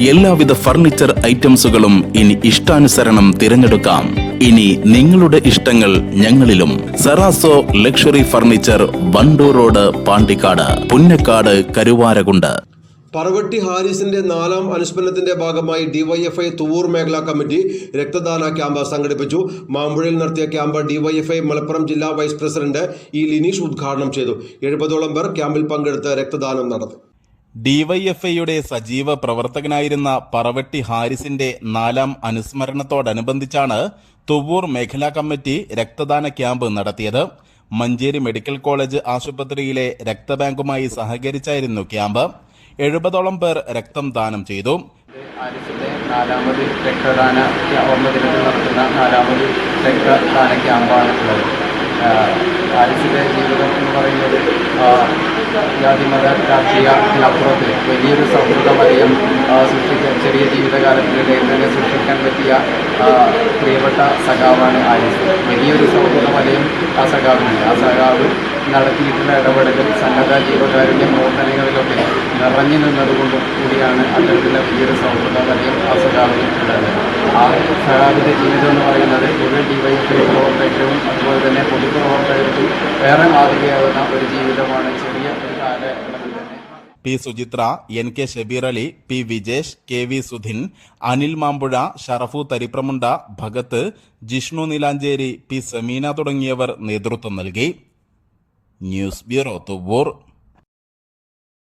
എല്ലാവിധ ഫർണിച്ചർ ഐറ്റംസുകളും ഇനി ഇഷ്ടാനുസരണം തിരഞ്ഞെടുക്കാം. ഇനി നിങ്ങളുടെ ഇഷ്ടങ്ങൾ ഞങ്ങളിലും. സെറാസോ luxury furniture Wandoor road Pandikkad Punnakkad Karuvarakund. Paravatti ഹാരിസിന്റെ നാലാം അനുസ്മരണത്തിന്റെ ഭാഗമായി ഡിവൈഎഫ്ഐ തുവൂർ മേഖലാ കമ്മിറ്റി രക്തദാന ക്യാമ്പ് സംഘടിപ്പിച്ചു. മാമ്പുഴയിൽ നടത്തിയ ക്യാമ്പ് ഡിവൈഎഫ്ഐ മലപ്പുറം ജില്ലാ വൈസ് പ്രസിഡന്റ് ഇ ലിനീഷ് ഉദ്ഘാടനം ചെയ്തു. എഴുപതോളം പേർ ക്യാമ്പിൽ പങ്കെടുത്ത് രക്തദാനം നടത്തി. ഡിവൈഎഫ്ഐയുടെ സജീവ പ്രവർത്തകനായിരുന്ന പറവട്ടി ഹാരിസിന്റെ നാലാം അനുസ്മരണത്തോടനുബന്ധിച്ചാണ് തുവൂർ മേഖലാ കമ്മിറ്റി രക്തദാന ക്യാമ്പ് നടത്തിയത്. മഞ്ചേരി മെഡിക്കൽ കോളേജ് ആശുപത്രിയിലെ രക്തബാങ്കുമായി സഹകരിച്ചായിരുന്നു ക്യാമ്പ്. എഴുപതോളം പേർ രക്തം ദാനം ചെയ്തു. നാലാമത് രക്തദാന ഓർമ്മ ദിനത്തിൽ നടത്തുന്ന നാലാമത് രക്തദാന ക്യാമ്പാണ് ആഹ് ജീവിതം എന്ന് പറയുന്നത് ജാതി മത രാഷ്ട്രീയത്തിനപ്പുറത്ത് വലിയൊരു സൗഹൃദ വലയം സൃഷ്ടിക്കാൻ ചെറിയ ജീവിതകാലത്തിനിടയിൽ തന്നെ സൃഷ്ടിക്കാൻ പറ്റിയ പ്രിയപ്പെട്ട സഖാവാണ് ആരിഫ്. വലിയൊരു സൗഹൃദ വലയം ആ സഖാവിനുണ്ട്. ആ സഖാവ് നടത്തിയിട്ടുള്ള ഇടപെടലും സന്നദ്ധ ജീവകാരുണ്യ പ്രവർത്തനങ്ങളിലൊക്കെ നിറഞ്ഞു നിന്നതുകൊണ്ടും കൂടിയാണ് അത്തരത്തിലുള്ള വലിയൊരു സൗഹൃദ വലയം ആ സഖാവിന് ഉള്ളത് ആ സഖാവിന്റെ ജീവിതം എന്ന് പറയുന്നത് ഒരു ഡിവൈഎഫ്ഐ പ്രവർത്തകരും അതുപോലെ തന്നെ പൊതുപ്രവർത്തകർക്കും വേറെ മാതൃകയാവുന്ന ഒരു ജീവിതമാണ്. ചെറിയ P Suchitra N K Shabeer P Vijesh K V Sudhin Anil Mampuzha Sharafu Tharipramunda Bhagath Jishnu Neelancheri P Sameena തുടങ്ങിയവർ നേതൃത്വം നൽകി. News bureau Thuvoor.